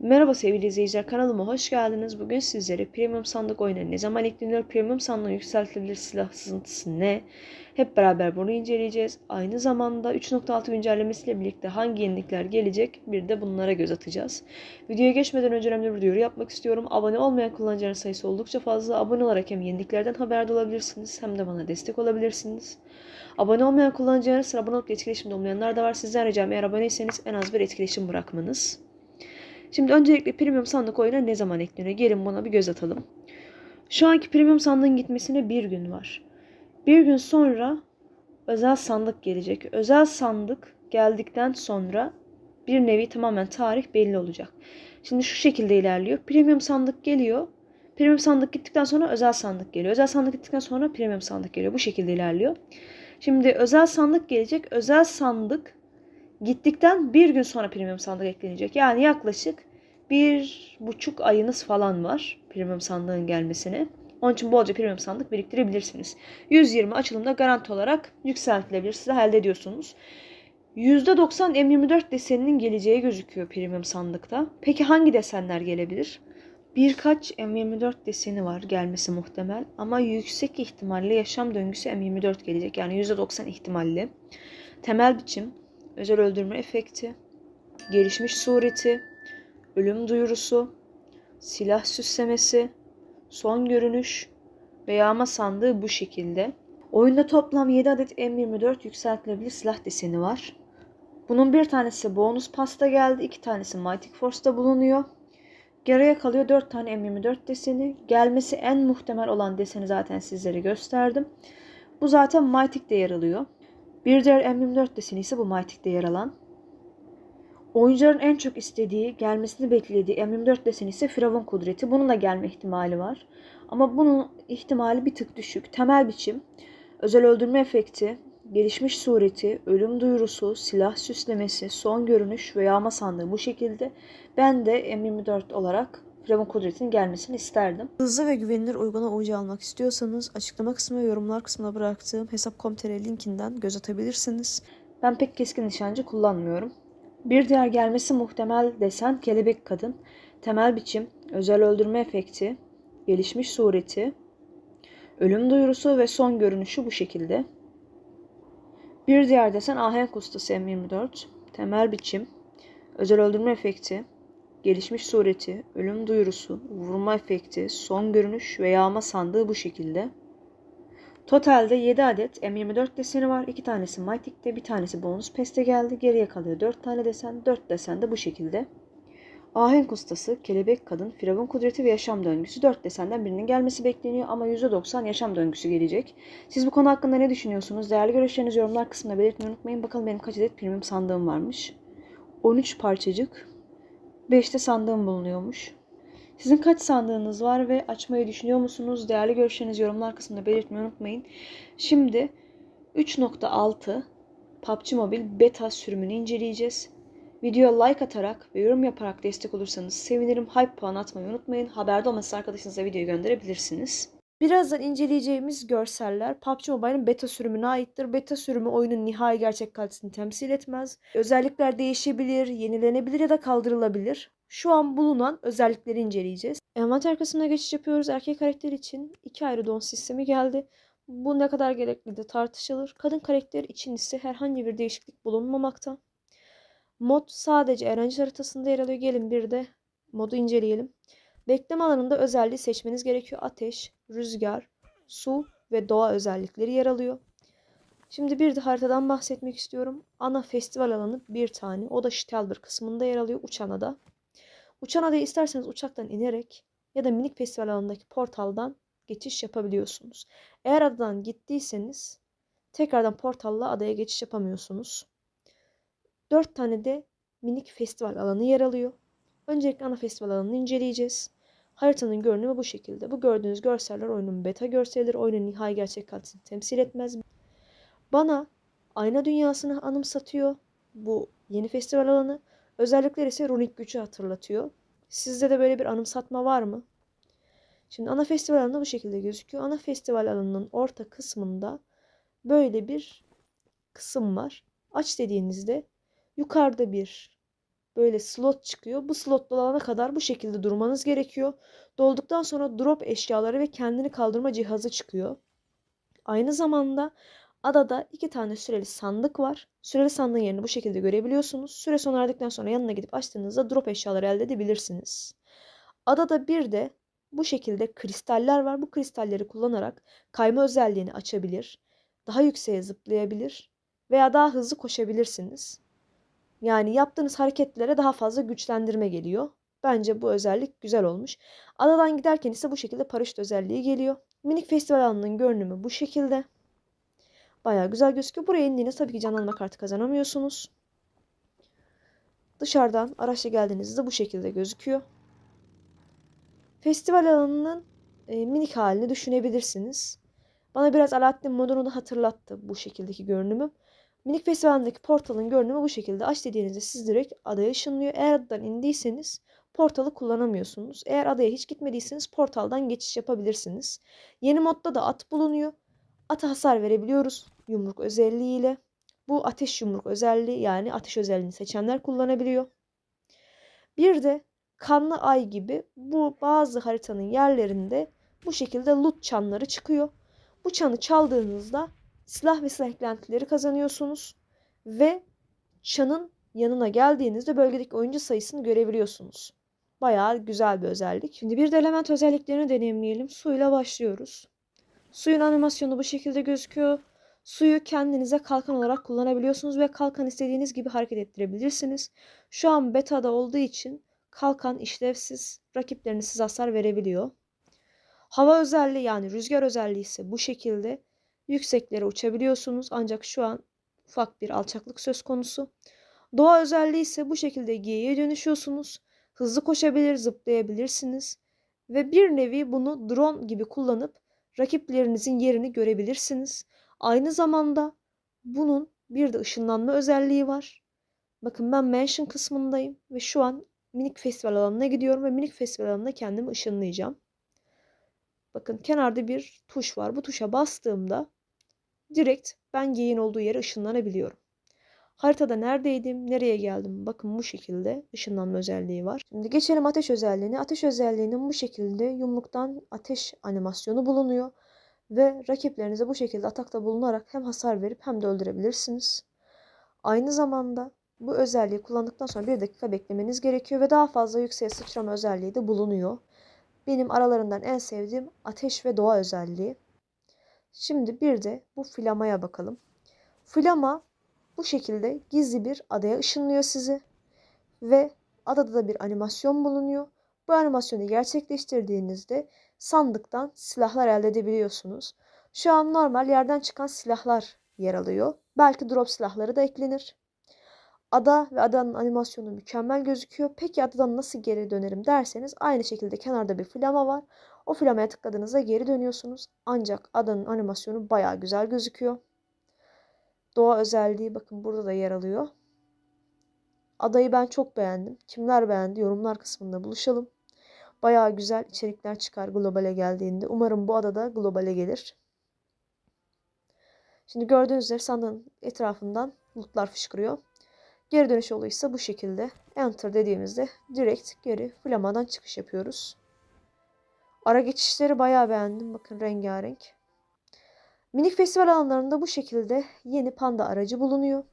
Merhaba sevgili izleyiciler kanalıma hoş geldiniz. Bugün sizlere premium sandık oyunu ne zaman ekleniyor, premium sandığın yükseltilebilir silah sızıntısı ne? Hep beraber bunu inceleyeceğiz. Aynı zamanda 3.6 güncellemesiyle birlikte hangi yenilikler gelecek bir de bunlara göz atacağız. Videoya geçmeden önce önemli bir duyuru yapmak istiyorum. Abone olmayan kullanıcıların sayısı oldukça fazla. Abone olarak hem yeniliklerden haberdar olabilirsiniz hem de bana destek olabilirsiniz. Abone olmayan kullanıcıların sıra abone olup etkileşimde olmayanlar da var. Sizden ricam eğer aboneyseniz en az bir etkileşim bırakmanız. Şimdi öncelikle premium sandık oyuna ne zaman ekleniyor? Gelin buna bir göz atalım. Şu anki premium sandığın gitmesine bir gün var. Bir gün sonra özel sandık gelecek. Özel sandık geldikten sonra bir nevi tamamen tarih belli olacak. Şimdi şu şekilde ilerliyor. Premium sandık geliyor. Premium sandık gittikten sonra özel sandık geliyor. Özel sandık gittikten sonra premium sandık geliyor. Bu şekilde ilerliyor. Şimdi özel sandık gelecek. Özel sandık gittikten bir gün sonra premium sandık eklenecek. Yani yaklaşık bir buçuk ayınız falan var premium sandığın gelmesine. Onun için bolca premium sandık biriktirebilirsiniz. 120 açılımda garanti olarak yükseltilebilir. Size elde ediyorsunuz. %90 M24 deseninin geleceği gözüküyor premium sandıkta. Peki hangi desenler gelebilir? Birkaç M24 deseni var gelmesi muhtemel ama yüksek ihtimalle yaşam döngüsü M24 gelecek. Yani %90 ihtimalle. Temel biçim, özel öldürme efekti, gelişmiş sureti, ölüm duyurusu, silah süslemesi, son görünüş ve yağma sandığı bu şekilde. Oyunda toplam 7 adet M24 yükseltilebilir silah deseni var. Bunun bir tanesi bonus pasta geldi, iki tanesi Mighty Force'da bulunuyor. Geriye kalıyor 4 tane M24 deseni. Gelmesi en muhtemel olan deseni zaten sizlere gösterdim. Bu zaten Mytik'te yer alıyor. Bir diğer M24 deseni ise bu Mytik'te yer alan. Oyuncuların en çok istediği, gelmesini beklediği M24 deseni ise Firavun kudreti. Bunun da gelme ihtimali var. Ama bunun ihtimali bir tık düşük. Temel biçim, özel öldürme efekti, gelişmiş sureti, ölüm duyurusu, silah süslemesi, son görünüş ve yağma sandığı bu şekilde. Ben de M24 olarak Firavun kudretinin gelmesini isterdim. Hızlı ve güvenilir uygulama ucu almak istiyorsanız açıklama kısmı ve yorumlar kısmına bıraktığım hesap.com.tr linkinden göz atabilirsiniz. Ben pek keskin nişancı kullanmıyorum. Bir diğer gelmesi muhtemel desen kelebek kadın. Temel biçim, özel öldürme efekti, gelişmiş sureti, ölüm duyurusu ve son görünüşü bu şekilde. Bir diğer desen ahenk ustası M24. Temel biçim, özel öldürme efekti, gelişmiş sureti, ölüm duyurusu, vurma efekti, son görünüş ve yağma sandığı bu şekilde. Totalde 7 adet M24 deseni var. 2 tanesi Mytik'te, bir tanesi bonus peste geldi. Geriye kalıyor 4 tane desen. 4 desen de bu şekilde. Ahenk ustası, kelebek kadın, firavun kudreti ve yaşam döngüsü 4 desenden birinin gelmesi bekleniyor ama %90 yaşam döngüsü gelecek. Siz bu konu hakkında ne düşünüyorsunuz? Değerli görüşlerinizi yorumlar kısmında belirtmeyi unutmayın. Bakalım benim kaç adet premium sandığım varmış. 13 parçacık. 5 de sandığım bulunuyormuş. Sizin kaç sandığınız var ve açmayı düşünüyor musunuz? Değerli görüşlerinizi yorumlar kısmında belirtmeyi unutmayın. Şimdi 3.6 PUBG Mobile beta sürümünü inceleyeceğiz. Videoya like atarak ve yorum yaparak destek olursanız sevinirim. Hype puan atmayı unutmayın. Haberde olması arkadaşınıza videoyu gönderebilirsiniz. Birazdan inceleyeceğimiz görseller PUBG Mobile'ın beta sürümüne aittir. Beta sürümü oyunun nihai gerçek kalitesini temsil etmez. Özellikler değişebilir, yenilenebilir ya da kaldırılabilir. Şu an bulunan özellikleri inceleyeceğiz. Envanter kısmına geçiş yapıyoruz. Erkek karakter için iki ayrı don sistemi geldi. Bu ne kadar gerekli de tartışılır. Kadın karakter için ise herhangi bir değişiklik bulunmamakta. Mod sadece öğrenci haritasında yer alıyor. Gelin bir de modu inceleyelim. Bekleme alanında özelliği seçmeniz gerekiyor. Ateş, rüzgar, su ve doğa özellikleri yer alıyor. Şimdi bir de haritadan bahsetmek istiyorum. Ana festival alanı bir tane. O da Stelber kısmında yer alıyor. Uçan ada. Uçan adaya isterseniz uçaktan inerek ya da minik festival alanındaki portaldan geçiş yapabiliyorsunuz. Eğer adadan gittiyseniz tekrardan portalla adaya geçiş yapamıyorsunuz. 4 tane de minik festival alanı yer alıyor. Öncelikle ana festival alanını inceleyeceğiz. Haritanın görünümü bu şekilde. Bu gördüğünüz görseller oyunun beta görselidir. Oyunun nihai gerçek kalitesini temsil etmez. Bana ayna dünyasını anımsatıyor bu yeni festival alanı. Özellikler ise runik gücü hatırlatıyor. Sizde de böyle bir anımsatma var mı? Şimdi ana festival alanı bu şekilde gözüküyor. Ana festival alanının orta kısmında böyle bir kısım var. Aç dediğinizde yukarıda bir böyle slot çıkıyor. Bu slot dolana kadar bu şekilde durmanız gerekiyor. Dolduktan sonra drop eşyaları ve kendini kaldırma cihazı çıkıyor. Aynı zamanda adada iki tane süreli sandık var. Süreli sandığın yerini bu şekilde görebiliyorsunuz. Süre sona erdikten sonra yanına gidip açtığınızda drop eşyaları elde edebilirsiniz. Adada bir de bu şekilde kristaller var. Bu kristalleri kullanarak kayma özelliğini açabilir, daha yükseğe zıplayabilir veya daha hızlı koşabilirsiniz. Yani yaptığınız hareketlere daha fazla güçlendirme geliyor. Bence bu özellik güzel olmuş. Adadan giderken ise bu şekilde paraşüt özelliği geliyor. Minik festival alanının görünümü bu şekilde. Bayağı güzel gözüküyor. Buraya indiğiniz tabii ki canlanma kartı kazanamıyorsunuz. Dışarıdan araçla geldiğinizde bu şekilde gözüküyor. Festival alanının e, minik halini düşünebilirsiniz. Bana biraz Alaaddin modunu da hatırlattı bu şekildeki görünümü. Minik festivalindeki portalın görünümü bu şekilde. Aç dediğinizde siz direkt adaya ışınlıyor. Eğer adadan indiyseniz portalı kullanamıyorsunuz. Eğer adaya hiç gitmediyseniz portaldan geçiş yapabilirsiniz. Yeni modda da at bulunuyor. Ata hasar verebiliyoruz yumruk özelliğiyle. Bu ateş yumruk özelliği yani ateş özelliğini seçenler kullanabiliyor. Bir de kanlı ay gibi bu bazı haritanın yerlerinde bu şekilde loot çanları çıkıyor. Bu çanı çaldığınızda silah ve silah eklentileri kazanıyorsunuz ve çanın yanına geldiğinizde bölgedeki oyuncu sayısını görebiliyorsunuz. Bayağı güzel bir özellik. Şimdi bir de element özelliklerini deneyimleyelim. Suyla başlıyoruz. Suyun animasyonu bu şekilde gözüküyor. Suyu kendinize kalkan olarak kullanabiliyorsunuz ve kalkan istediğiniz gibi hareket ettirebilirsiniz. Şu an beta'da olduğu için kalkan işlevsiz, rakiplerine siz hasar verebiliyor. Hava özelliği yani rüzgar özelliği ise bu şekilde yükseklere uçabiliyorsunuz ancak şu an ufak bir alçaklık söz konusu. Doğa özelliği ise bu şekilde geyiğe dönüşüyorsunuz. Hızlı koşabilir, zıplayabilirsiniz ve bir nevi bunu drone gibi kullanıp rakiplerinizin yerini görebilirsiniz. Aynı zamanda bunun bir de ışınlanma özelliği var. Bakın ben mention kısmındayım ve şu an minik festival alanına gidiyorum ve minik festival alanına kendimi ışınlayacağım. Bakın kenarda bir tuş var. Bu tuşa bastığımda direkt ben geyin olduğu yere ışınlanabiliyorum. Haritada neredeydim, nereye geldim? Bakın bu şekilde ışınlanma özelliği var. Şimdi geçelim ateş özelliğine. Ateş özelliğinin bu şekilde yumruktan ateş animasyonu bulunuyor. Ve rakiplerinize bu şekilde atakta bulunarak hem hasar verip hem de öldürebilirsiniz. Aynı zamanda bu özelliği kullandıktan sonra bir dakika beklemeniz gerekiyor ve daha fazla yükseğe sıçrama özelliği de bulunuyor. Benim aralarından en sevdiğim ateş ve doğa özelliği. Şimdi bir de bu flamaya bakalım. Flama bu şekilde gizli bir adaya ışınlıyor sizi ve adada da bir animasyon bulunuyor. Bu animasyonu gerçekleştirdiğinizde sandıktan silahlar elde edebiliyorsunuz. Şu an normal yerden çıkan silahlar yer alıyor. Belki drop silahları da eklenir. Ada ve adanın animasyonu mükemmel gözüküyor. Peki adadan nasıl geri dönerim derseniz aynı şekilde kenarda bir flama var. O flamaya tıkladığınızda geri dönüyorsunuz. Ancak adanın animasyonu baya güzel gözüküyor. Doğa özelliği bakın burada da yer alıyor. Adayı ben çok beğendim. Kimler beğendi yorumlar kısmında buluşalım. Baya güzel içerikler çıkar globale geldiğinde. Umarım bu adada globale gelir. Şimdi gördüğünüz üzere sandığın etrafından lootlar fışkırıyor. Geri dönüş yolu ise bu şekilde. Enter dediğimizde direkt geri flamadan çıkış yapıyoruz. Ara geçişleri bayağı beğendim. Bakın rengarenk. Minik festival alanlarında bu şekilde yeni panda aracı bulunuyor.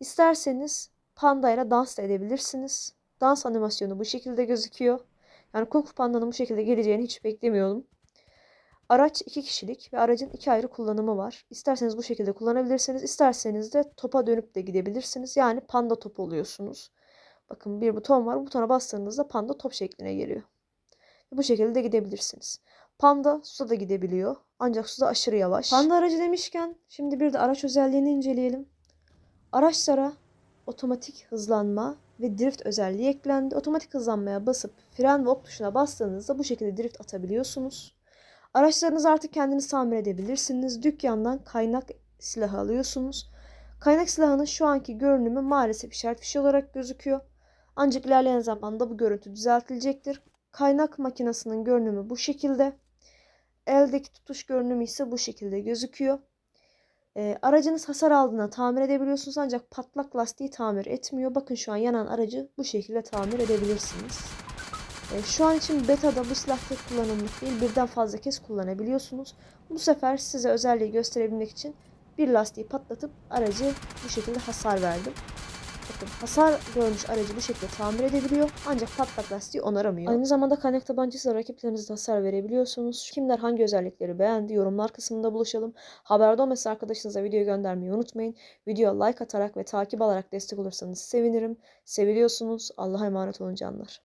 İsterseniz panda ile dans da edebilirsiniz. Dans animasyonu bu şekilde gözüküyor. Yani Kung Fu Panda'nın bu şekilde geleceğini hiç beklemiyordum. Araç iki kişilik ve aracın iki ayrı kullanımı var. İsterseniz bu şekilde kullanabilirsiniz. isterseniz de topa dönüp de gidebilirsiniz. Yani panda top oluyorsunuz. Bakın bir buton var. Butona bastığınızda panda top şekline geliyor. Bu şekilde de gidebilirsiniz. Panda suda da gidebiliyor. Ancak suda aşırı yavaş. Panda aracı demişken şimdi bir de araç özelliğini inceleyelim. Araçlara otomatik hızlanma ve drift özelliği eklendi. Otomatik hızlanmaya basıp fren ve ok tuşuna bastığınızda bu şekilde drift atabiliyorsunuz. Araçlarınızı artık kendiniz tamir edebilirsiniz. Dükkandan kaynak silahı alıyorsunuz. Kaynak silahının şu anki görünümü maalesef işaret fişi olarak gözüküyor. Ancak ilerleyen zamanda bu görüntü düzeltilecektir. Kaynak makinesinin görünümü bu şekilde. Eldeki tutuş görünümü ise bu şekilde gözüküyor. E, aracınız hasar aldığında tamir edebiliyorsunuz ancak patlak lastiği tamir etmiyor. Bakın şu an yanan aracı bu şekilde tamir edebilirsiniz. E, şu an için beta'da bu silah tek kullanımlık değil birden fazla kez kullanabiliyorsunuz. Bu sefer size özelliği gösterebilmek için bir lastiği patlatıp aracı bu şekilde hasar verdim. Bakın hasar görmüş aracı bu şekilde tamir edebiliyor ancak patlak lastiği onaramıyor. Aynı zamanda kaynak tabancasıyla rakiplerinize hasar verebiliyorsunuz. Kimler hangi özellikleri beğendi yorumlar kısmında buluşalım. Haberdar olması arkadaşınıza video göndermeyi unutmayın. Videoya like atarak ve takip alarak destek olursanız sevinirim. Seviliyorsunuz. Allah'a emanet olun canlar.